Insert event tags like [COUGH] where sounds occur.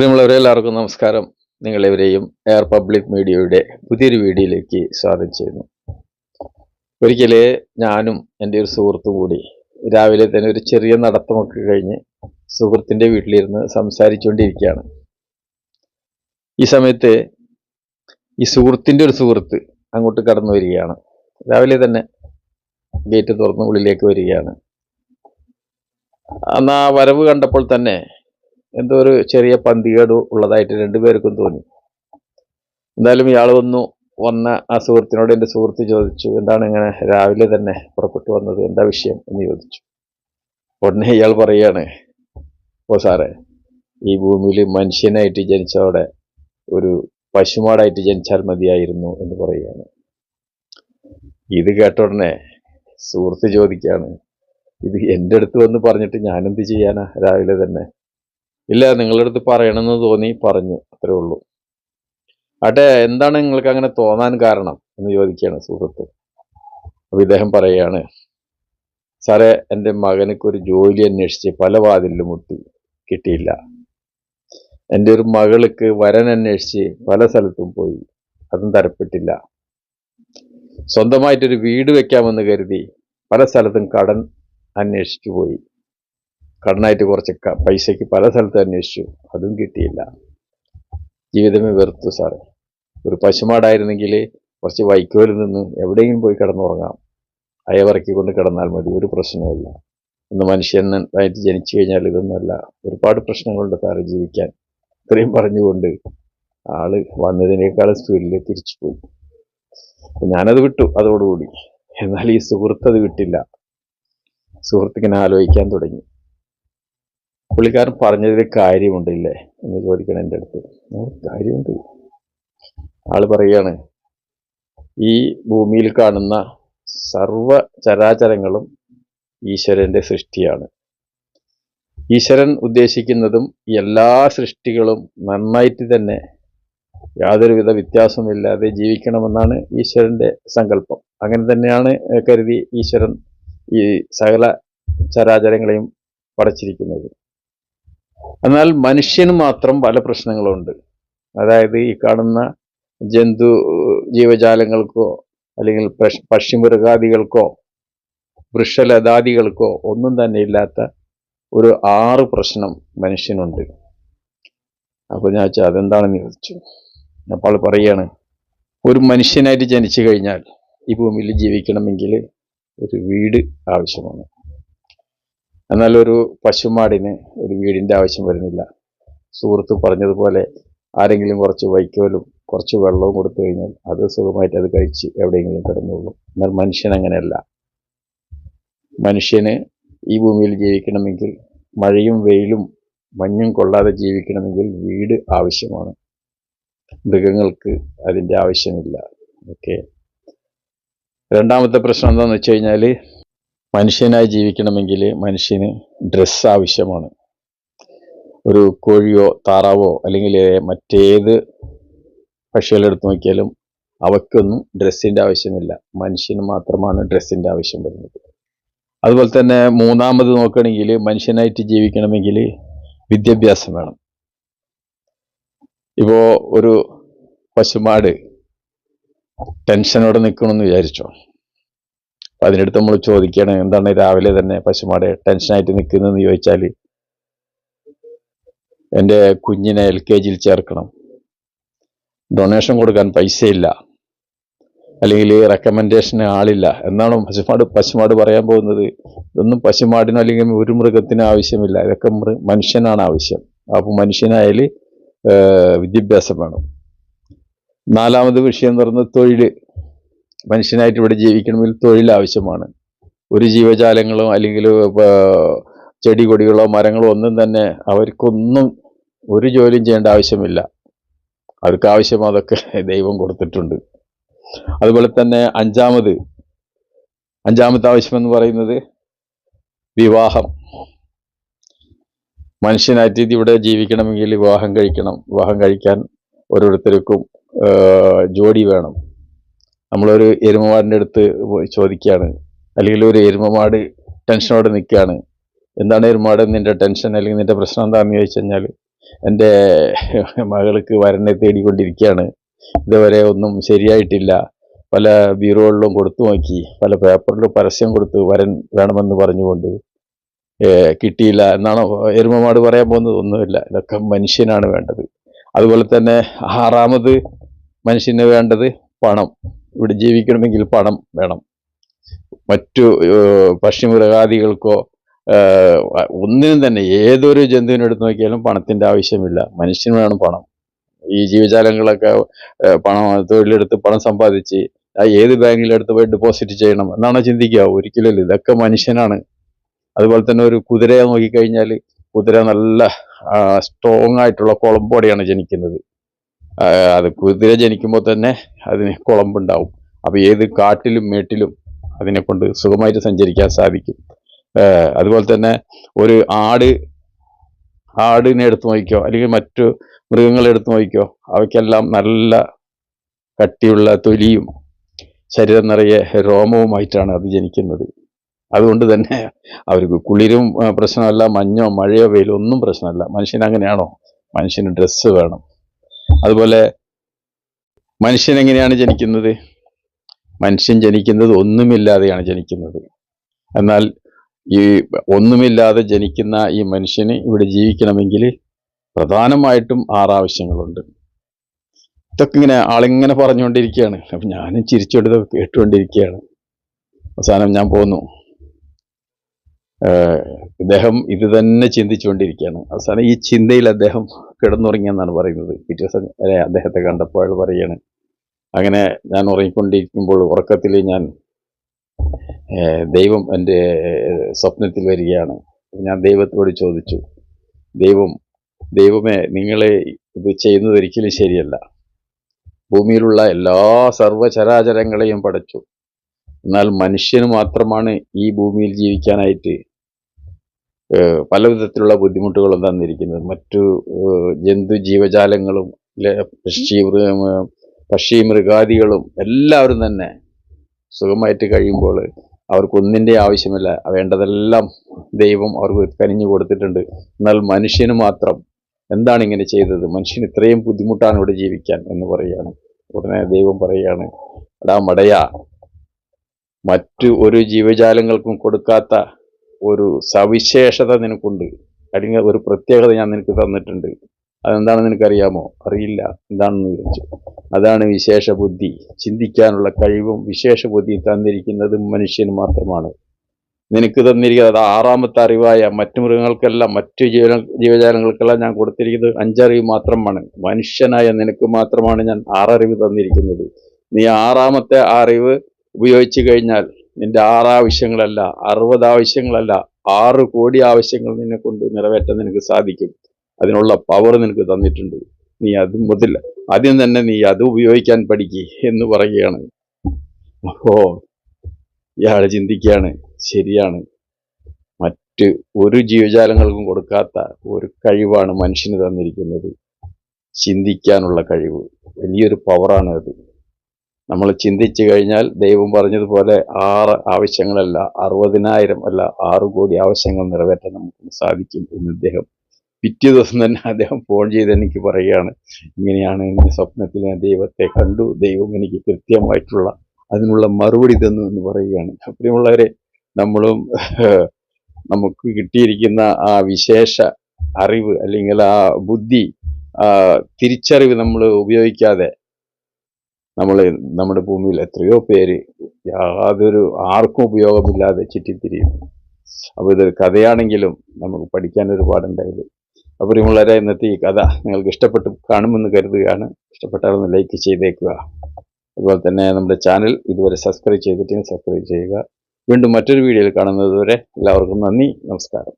പ്രിയമുള്ളവരെ എല്ലാവർക്കും നമസ്കാരം. നിങ്ങളെവരെയും എയർ പബ്ലിക് മീഡിയയുടെ പുതിയൊരു വീഡിയോയിലേക്ക് സ്വാഗതം ചെയ്യുന്നു. ഒരിക്കലേ ഞാനും എന്റെ ഒരു സുഹൃത്തും കൂടി രാവിലെ തന്നെ ഒരു ചെറിയ നടത്തമൊക്കെ കഴിഞ്ഞ് സുഹൃത്തിന്റെ വീട്ടിലിരുന്ന് സംസാരിച്ചുകൊണ്ടിരിക്കുകയാണ്. ഈ സമയത്ത് ഈ സുഹൃത്തിന്റെ ഒരു സുഹൃത്ത് അങ്ങോട്ട് കടന്നു വരികയാണ്. രാവിലെ തന്നെ ഗേറ്റ് തുറന്ന് ഉള്ളിലേക്ക് വരികയാണ്. അന്ന് ആ വരവ് കണ്ടപ്പോൾ തന്നെ എന്തോ ഒരു ചെറിയ പന്തികേട് ഉള്ളതായിട്ട് രണ്ടുപേർക്കും തോന്നി. എന്തായാലും ഇയാൾ വന്നു വന്ന ആ സുഹൃത്തിനോട് എന്റെ സുഹൃത്ത് ചോദിച്ചു എന്താണ് ഇങ്ങനെ രാവിലെ തന്നെ പുറപ്പെട്ടു വന്നത്? എന്താ വിഷയം? എന്ന് ചോദിച്ചു. ഉടനെ ഇയാൾ പറയാണ് ഓ സാറേ ഈ ഭൂമിയിൽ മനുഷ്യനായിട്ട് ജനിച്ചവിടെ ഒരു പശുമാടായിട്ട് ജനിച്ചാൽ മതിയായിരുന്നു എന്ന് പറയുകയാണ്. ഇത് കേട്ട ഉടനെ സുഹൃത്ത് ചോദിക്കുകയാണ് ഇത് എന്റെ അടുത്ത് വന്ന് പറഞ്ഞിട്ട് ഞാനെന്ത് ചെയ്യാനാ രാവിലെ തന്നെ? ഇല്ല നിങ്ങളുടെ അടുത്ത് പറയണമെന്ന് തോന്നി പറഞ്ഞു. അത്രേ ഉള്ളൂ. ആട്ടെ എന്താണ് നിങ്ങൾക്ക് അങ്ങനെ തോന്നാൻ കാരണം എന്ന് ചോദിക്കുകയാണ് സുഹൃത്ത്. അപ്പൊ ഇദ്ദേഹം പറയുകയാണ് സാറേ എന്റെ മകനക്ക് ഒരു ജോലി അന്വേഷിച്ച് പല വാതിലും മുട്ടി കിട്ടിയില്ല. എന്റെ ഒരു മകൾക്ക് വരൻ അന്വേഷിച്ച് പല സ്ഥലത്തും പോയി അതും തരപ്പെട്ടില്ല. സ്വന്തമായിട്ടൊരു വീട് വെക്കാമെന്ന് കരുതി പല സ്ഥലത്തും കടൻ അന്വേഷിച്ചു പോയി. കടനായിട്ട് കുറച്ച് പൈസയ്ക്ക് പല സ്ഥലത്ത് അന്വേഷിച്ചു. അതും കിട്ടിയില്ല. ജീവിതമേ വെറുത്തു സാറ്. ഒരു പശുമാടായിരുന്നെങ്കിൽ കുറച്ച് വൈക്കോലിൽ നിന്ന് എവിടെയെങ്കിലും പോയി കിടന്നുറങ്ങാം. അയവിറക്കി കൊണ്ട് കിടന്നാൽ മതി. ഒരു പ്രശ്നവുമില്ല. ഇന്ന് മനുഷ്യനായിട്ട് ജനിച്ചു കഴിഞ്ഞാൽ ഇതൊന്നുമല്ല. ഒരുപാട് പ്രശ്നങ്ങളുണ്ട് സാറ് ജീവിക്കാൻ. ഇത്രയും പറഞ്ഞുകൊണ്ട് ആൾ വന്നതിനേക്കാളും സ്പീഡിൽ തിരിച്ചു പോയി. ഞാനത് വിട്ടു അതോടുകൂടി. എന്നാൽ ഈ സുഹൃത്ത് അത് വിട്ടില്ല. സുഹൃത്തിങ്ങനെ ആലോചിക്കാൻ തുടങ്ങി. പുള്ളിക്കാരൻ പറഞ്ഞതിൽ കാര്യമുണ്ടില്ലേ? എന്ന് ചോദിക്കണം എന്റെ അടുത്ത്. "ആ, കാര്യമുണ്ട്. ആൾ പറയാണ് ഈ ഭൂമിയിൽ കാണുന്ന സർവ ചരാചരങ്ങളും ഈശ്വരന്റെ സൃഷ്ടിയാണ്. ഈശ്വരൻ ഉദ്ദേശിക്കുന്നതും എല്ലാ സൃഷ്ടികളും നന്നായിട്ട് തന്നെ യാതൊരുവിധ വ്യത്യാസമില്ലാതെ ജീവിക്കണമെന്നാണ് ഈശ്വരന്റെ സങ്കല്പം. അങ്ങനെ തന്നെയാണ് കരുതി ഈശ്വരൻ ഈ സകല ചരാചരങ്ങളെയും പടച്ചിരിക്കുന്നത്. എന്നാൽ മനുഷ്യന് മാത്രം പല പ്രശ്നങ്ങളുണ്ട്. അതായത് ഈ കാണുന്ന ജന്തു ജീവജാലങ്ങൾക്കോ അല്ലെങ്കിൽ പക്ഷിമൃഗാദികൾക്കോ വൃക്ഷലതാദികൾക്കോ ഒന്നും തന്നെ ഇല്ലാത്ത ഒരു ആറ് പ്രശ്നം മനുഷ്യനുണ്ട്. അപ്പോൾ ഞാൻ വെച്ചാൽ അതെന്താണെന്ന് ചോദിച്ചു. അപ്പോൾ പറയാണ് ഒരു മനുഷ്യനായിട്ട് ജനിച്ചു കഴിഞ്ഞാൽ ഈ ഭൂമിയിൽ ജീവിക്കണമെങ്കിൽ ഒരു വീട് ആവശ്യമാണ്. എന്നാൽ ഒരു പശുമാടിന് ഒരു വീടിന്റെ ആവശ്യം വരുന്നില്ല. സുഹൃത്ത് പറഞ്ഞതുപോലെ ആരെങ്കിലും കുറച്ച് വൈക്കോലും കുറച്ച് വെള്ളവും കൊടുത്തു കഴിഞ്ഞാൽ അത് സുഖമായിട്ട് അത് കഴിച്ച് എവിടെയെങ്കിലും കിടന്നുള്ളൂ എന്നാൽ മനുഷ്യൻ അങ്ങനെയല്ല. മനുഷ്യന് ഈ ഭൂമിയിൽ ജീവിക്കണമെങ്കിൽ മഴയും വെയിലും മഞ്ഞും കൊള്ളാതെ ജീവിക്കണമെങ്കിൽ വീട് ആവശ്യമാണ്. മൃഗങ്ങൾക്ക് അതിന്റെ ആവശ്യമില്ല. ഓക്കെ. രണ്ടാമത്തെ പ്രശ്നം എന്താണെന്ന് വെച്ച് കഴിഞ്ഞാൽ മനുഷ്യനായി ജീവിക്കണമെങ്കിൽ മനുഷ്യന് ഡ്രസ്സ് ആവശ്യമാണ്. ഒരു കോഴിയോ താറാവോ അല്ലെങ്കിൽ മറ്റേത് പക്ഷികളെടുത്ത് നോക്കിയാലും അവക്കൊന്നും ഡ്രസ്സിന്റെ ആവശ്യമില്ല. മനുഷ്യന് മാത്രമാണ് ഡ്രസ്സിന്റെ ആവശ്യം വരുന്നത്. അതുപോലെ തന്നെ മൂന്നാമത് നോക്കുകയാണെങ്കിൽ മനുഷ്യനായിട്ട് ജീവിക്കണമെങ്കിൽ വിദ്യാഭ്യാസം വേണം. ഇപ്പോ ഒരു പശുമാട് ടെൻഷനോടെ നിൽക്കണമെന്ന് വിചാരിച്ചോ? അതിനടുത്ത് നമ്മൾ ചോദിക്കുകയാണ് എന്താണ് രാവിലെ തന്നെ പശുമാടെ ടെൻഷനായിട്ട് നിൽക്കുന്നതെന്ന് ചോദിച്ചാൽ എന്റെ കുഞ്ഞിനെ എൽ കെ ജിയിൽ ചേർക്കണം. ഡൊണേഷൻ കൊടുക്കാൻ പൈസയില്ല. അല്ലെങ്കിൽ റെക്കമെൻഡേഷന് ആളില്ല. എന്നാണ് പശുമാട് പശുമാട് പറയാൻ പോകുന്നത്? ഇതൊന്നും പശുമാടിനോ അല്ലെങ്കിൽ ഒരു മൃഗത്തിനോ ആവശ്യമില്ല. ഇതൊക്കെ മനുഷ്യനാണ് ആവശ്യം. അപ്പോൾ മനുഷ്യനായാൽ വിദ്യാഭ്യാസം വേണം. നാലാമത് വിഷയം എന്ന് പറയുന്നത് തൊഴിൽ മനുഷ്യനായിട്ട് ഇവിടെ ജീവിക്കണമെങ്കിൽ തൊഴിൽ ആവശ്യമാണ് ഒരു ജീവജാലങ്ങളോ അല്ലെങ്കിൽ ചെടി കൊടികളോ മരങ്ങളോ ഒന്നും തന്നെ അവർക്കൊന്നും ഒരു ജോലിയും ചെയ്യേണ്ട ആവശ്യമില്ല. അവർക്ക് ആവശ്യം അതൊക്കെ ദൈവം കൊടുത്തിട്ടുണ്ട്. അതുപോലെ തന്നെ അഞ്ചാമത് അഞ്ചാമത്തെ ആവശ്യം എന്ന് പറയുന്നത് വിവാഹം. മനുഷ്യനായിട്ട് ഇവിടെ ജീവിക്കണമെങ്കിൽ വിവാഹം കഴിക്കണം. വിവാഹം കഴിക്കാൻ ഓരോരുത്തർക്കും ജോഡി വേണം. നമ്മളൊരു എരുമമാടിന്റെ അടുത്ത് പോയി ചോദിക്കുകയാണ്. അല്ലെങ്കിൽ ഒരു എരുമമാട് ടെൻഷനോടെ നിൽക്കുകയാണ്. എന്താണ് എരുമാട് നിന്റെ ടെൻഷൻ അല്ലെങ്കിൽ നിന്റെ പ്രശ്നം എന്താണെന്ന് ചോദിച്ചു കഴിഞ്ഞാൽ എന്റെ മകൾക്ക് വരനെ തേടിക്കൊണ്ടിരിക്കുകയാണ്. ഇതുവരെ ഒന്നും ശരിയായിട്ടില്ല. പല ബ്യൂറോകളിലും കൊടുത്തു നോക്കി. പല പേപ്പറിലും പരസ്യം കൊടുത്തു വരൻ വേണമെന്ന് പറഞ്ഞുകൊണ്ട് കിട്ടിയില്ല എന്നാണ് എരുമമാട് പറയാൻ പോകുന്നത്? ഒന്നുമില്ല. ഇതൊക്കെ മനുഷ്യനാണ് വേണ്ടത്. അതുപോലെ തന്നെ ആറാമത് മനുഷ്യന് വേണ്ടത് പണം. ഇവിടെ ജീവിക്കണമെങ്കിൽ പണം വേണം. മറ്റു പക്ഷിമൃഗാദികൾക്കോ ഒന്നിനും തന്നെ ഏതൊരു ജന്തുവിനെ എടുത്ത് നോക്കിയാലും പണത്തിന്റെ ആവശ്യമില്ല. മനുഷ്യന് വേണം പണം. ഈ ജീവജാലങ്ങളൊക്കെ പണം തൊഴിലെടുത്ത് പണം സമ്പാദിച്ച് ആ ഏത് ബാങ്കിലെടുത്ത് പോയി ഡെപ്പോസിറ്റ് ചെയ്യണം എന്നാണോ ചിന്തിക്കുക. ഒരിക്കലും ഇതൊക്കെ മനുഷ്യനാണ്. അതുപോലെ തന്നെ ഒരു കുതിരയെ നോക്കിക്കഴിഞ്ഞാൽ കുതിര നല്ല സ്ട്രോങ് ആയിട്ടുള്ള കുളമ്പോടെയാണ് ജനിക്കുന്നത്. അത് കുതിര ജനിക്കുമ്പോൾ തന്നെ അതിന് കുളമ്പുണ്ടാവും. അപ്പോൾ ഏത് കാട്ടിലും മേട്ടിലും അതിനെ കൊണ്ട് സുഖമായിട്ട് സഞ്ചരിക്കാൻ സാധിക്കും. അതുപോലെ തന്നെ ഒരു ആട് ആടിനെ എടുത്തു നോക്കിക്കോ അല്ലെങ്കിൽ മറ്റു മൃഗങ്ങളെ എടുത്തു നോക്കിക്കോ അവയ്ക്കെല്ലാം നല്ല കട്ടിയുള്ള തൊലിയും ശരീരം നിറയെ രോമവുമായിട്ടാണ് അത് ജനിക്കുന്നത്. അതുകൊണ്ട് തന്നെ അവർക്ക് കുളിരും പ്രശ്നമല്ല മഞ്ഞോ മഴയോ വെയിലോ ഒന്നും പ്രശ്നമല്ല. മനുഷ്യൻ അങ്ങനെയാണോ? മനുഷ്യന് ഡ്രസ്സ് വേണം. അതുപോലെ മനുഷ്യൻ എങ്ങനെയാണ് ജനിക്കുന്നത്? മനുഷ്യൻ ജനിക്കുന്നത് ഒന്നുമില്ലാതെയാണ് ജനിക്കുന്നത്. എന്നാൽ ഈ ഒന്നുമില്ലാതെ ജനിക്കുന്ന ഈ മനുഷ്യന് ഇവിടെ ജീവിക്കണമെങ്കിൽ പ്രധാനമായിട്ടും ആറാവശ്യങ്ങളുണ്ട് ഇതൊക്കെ ഇങ്ങനെ ആളിങ്ങനെ പറഞ്ഞുകൊണ്ടിരിക്കുകയാണ്. അപ്പം ഞാനും ചിരിച്ചുകൊണ്ട് കേട്ടുകൊണ്ടിരിക്കുകയാണ്. അവസാനം ഞാൻ പോന്നു. ഏഹ് ഇദ്ദേഹം ഇത് തന്നെ ചിന്തിച്ചുകൊണ്ടിരിക്കുകയാണ്. അവസാനം ഈ ചിന്തയിൽ അദ്ദേഹം കിടന്നുറങ്ങിയെന്നാണ് പറയുന്നത്. പിറ്റേ ദിവസം അദ്ദേഹത്തെ കണ്ടപ്പോൾ അയാൾ പറയാണ് അങ്ങനെ ഞാൻ ഉറങ്ങിക്കൊണ്ടിരിക്കുമ്പോൾ ഉറക്കത്തിൽ ഞാൻ ദൈവം എന്റെ സ്വപ്നത്തിൽ വരികയാണ്. ഞാൻ ദൈവത്തോട് ചോദിച്ചു ദൈവം ദൈവമേ നിങ്ങളെ ഇത് ചെയ്യുന്നത് ഒരിക്കലും ശരിയല്ല. ഭൂമിയിലുള്ള എല്ലാ സർവചരാചരങ്ങളെയും പടച്ചു. എന്നാൽ മനുഷ്യന് മാത്രമാണ് ഈ ഭൂമിയിൽ ജീവിക്കാനായിട്ട് പല വിധത്തിലുള്ള ബുദ്ധിമുട്ടുകളും തന്നിരിക്കുന്നത്. മറ്റു ജന്തു ജീവജാലങ്ങളും പക്ഷി മൃഗ പക്ഷി മൃഗാദികളും എല്ലാവരും തന്നെ സുഖമായിട്ട് കഴിയുമ്പോൾ അവർക്കൊന്നിന്റെ ആവശ്യമില്ല. വേണ്ടതെല്ലാം ദൈവം അവർക്ക് കനിഞ്ഞു കൊടുത്തിട്ടുണ്ട്. എന്നാൽ മനുഷ്യന് മാത്രം എന്താണ് ഇങ്ങനെ ചെയ്തത്? മനുഷ്യന് ഇത്രയും ബുദ്ധിമുട്ടാണ് ഇവിടെ ജീവിക്കാൻ എന്ന് പറയുകയാണ്. ഉടനെ ദൈവം പറയുകയാണ് എടാ മടയാ മറ്റു ഒരു ജീവജാലങ്ങൾക്കും കൊടുക്കാത്ത ഒരു സവിശേഷത നിനക്കുണ്ട്. അല്ലെങ്കിൽ ഒരു പ്രത്യേകത ഞാൻ നിനക്ക് തന്നിട്ടുണ്ട്. അതെന്താണെന്ന് നിനക്കറിയാമോ? അറിയില്ല. എന്താണെന്ന് ചോദിച്ചു. അതാണ് വിശേഷ ബുദ്ധി ചിന്തിക്കാനുള്ള കഴിവും വിശേഷ ബുദ്ധി തന്നിരിക്കുന്നത് മനുഷ്യന് മാത്രമാണ്. നിനക്ക് തന്നിരിക്കുന്നത് ആറാമത്തെ അറിവായ മറ്റു മൃഗങ്ങൾക്കെല്ലാം മറ്റു ജീവ ജീവജാലങ്ങൾക്കെല്ലാം ഞാൻ കൊടുത്തിരിക്കുന്നത് അഞ്ചറിവ് മാത്രമാണ്. മനുഷ്യനായ നിനക്ക് മാത്രമാണ് ഞാൻ ആററിവ് തന്നിരിക്കുന്നത്. നീ ആറാമത്തെ അറിവ് ഉപയോഗിച്ചു കഴിഞ്ഞാൽ നിന്റെ ആറ് ആവശ്യങ്ങളല്ല അറുപത് ആവശ്യങ്ങളല്ല ആറ് കോടി ആവശ്യങ്ങൾ നിന്നെ കൊണ്ട് നിറവേറ്റാൻ നിനക്ക് സാധിക്കും. അതിനുള്ള പവർ നിനക്ക് തന്നിട്ടുണ്ട്. നീ അത് മുതൽ ആദ്യം തന്നെ നീ അത് ഉപയോഗിക്കാൻ പഠിക്ക് എന്ന് പറയുകയാണ്. അപ്പോ ഇയാൾ ചിന്തിക്കുകയാണ് ശരിയാണ്. മറ്റ് ഒരു ജീവജാലങ്ങൾക്കും കൊടുക്കാത്ത ഒരു കഴിവാണ് മനുഷ്യന് തന്നിരിക്കുന്നത്. ചിന്തിക്കാനുള്ള കഴിവ്. വലിയൊരു പവറാണ് അത്. നമ്മൾ ചിന്തിച്ചു കഴിഞ്ഞാൽ ദൈവം പറഞ്ഞതുപോലെ ആറ് ആവശ്യങ്ങളല്ല അറുപതിനായിരം അല്ല ആറ് കോടി ആവശ്യങ്ങൾ നിറവേറ്റാൻ നമുക്ക് സാധിക്കും എന്ന് അദ്ദേഹം പിറ്റേ ദിവസം തന്നെ അദ്ദേഹം ഫോൺ ചെയ്ത് എനിക്ക് പറയുകയാണ്. ഇങ്ങനെയാണ് എന്റെ സ്വപ്നത്തിൽ ഞാൻ ദൈവത്തെ കണ്ടു. ദൈവം എനിക്ക് കൃത്യമായിട്ടുള്ള അതിനുള്ള മറുപടി തന്നു എന്ന് പറയുകയാണ്. അപ്പോഴുള്ളവരെ നമ്മളും [LAUGHS] നമുക്ക് കിട്ടിയിരിക്കുന്ന ആ വിശേഷ അറിവ് അല്ലെങ്കിൽ ആ ബുദ്ധി തിരിച്ചറിവ് നമ്മൾ ഉപയോഗിക്കാതെ നമ്മൾ നമ്മുടെ ഭൂമിയിൽ എത്രയോ പേര് യാതൊരു ആർക്കും ഉപയോഗമില്ലാതെ ചുറ്റിത്തിരിയും അപ്പോൾ ഇതൊരു കഥയാണെങ്കിലും നമുക്ക് പഠിക്കാൻ ഒരുപാടുണ്ടായത് അപ്പോൾ പ്രിയമുള്ളവരെ ഇന്നത്തെ ഈ കഥ നിങ്ങൾക്ക് ഇഷ്ടപ്പെട്ട് കാണുമെന്ന് കരുതുകയാണ്. ഇഷ്ടപ്പെട്ടാൽ ഒന്ന് ലൈക്ക് ചെയ്തേക്കുക. അതുപോലെ തന്നെ നമ്മുടെ ചാനൽ ഇതുവരെ സബ്സ്ക്രൈബ് ചെയ്തിട്ടുണ്ടെങ്കിൽ സബ്സ്ക്രൈബ് ചെയ്യുക. വീണ്ടും മറ്റൊരു വീഡിയോയിൽ കാണുന്നത് വരെ എല്ലാവർക്കും നന്ദി നമസ്കാരം.